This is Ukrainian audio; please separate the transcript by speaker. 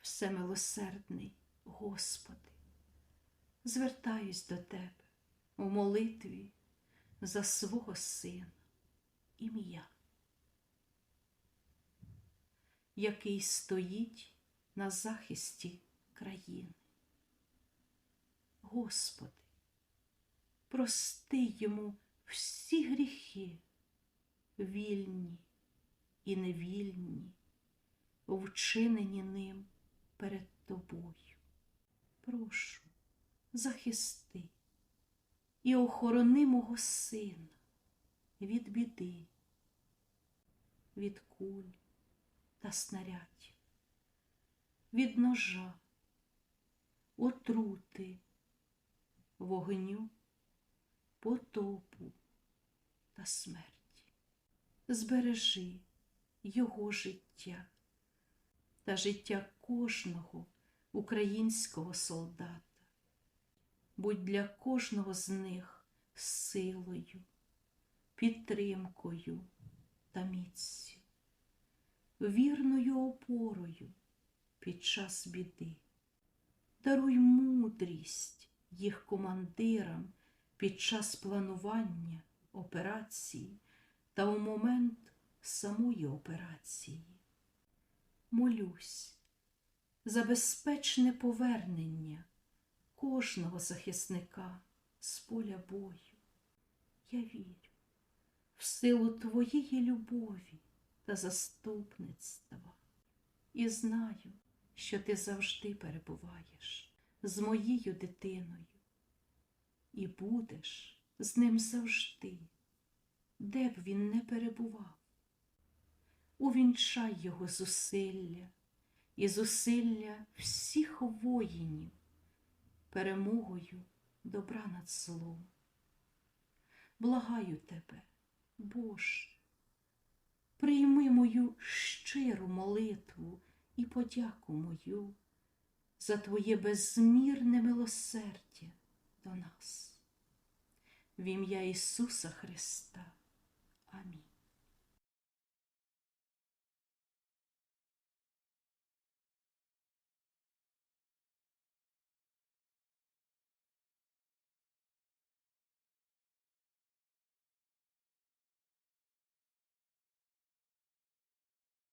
Speaker 1: всемилосердний Господи, звертаюсь до Тебе у молитві за свого Сина, ім'я, який стоїть на захисті країни. Господи, прости йому всі гріхи, вільні і невільні, вчинені ним перед тобою. Прошу, захисти і охорони мого сина від біди, від куль та снарядів, від ножа, отрути, вогню, потопу та смерті. Збережи його життя та життя кожного українського солдата. Будь для кожного з них силою, підтримкою та міцю, вірною опорою під час біди. Даруй мудрість їх командирам під час планування операції та у момент самої операції. Молюсь за безпечне повернення кожного захисника з поля бою. Я вірю в силу Твоєї любові та заступництва і знаю, що ти завжди перебуваєш з моєю дитиною і будеш з ним завжди, де б він не перебував. Увінчай його зусилля і зусилля всіх воїнів перемогою добра над злом. Благаю тебе, Боже, прийми мою щиру молитву і подяку мою за Твоє безмірне милосердя до нас. В ім'я Ісуса Христа. Амінь.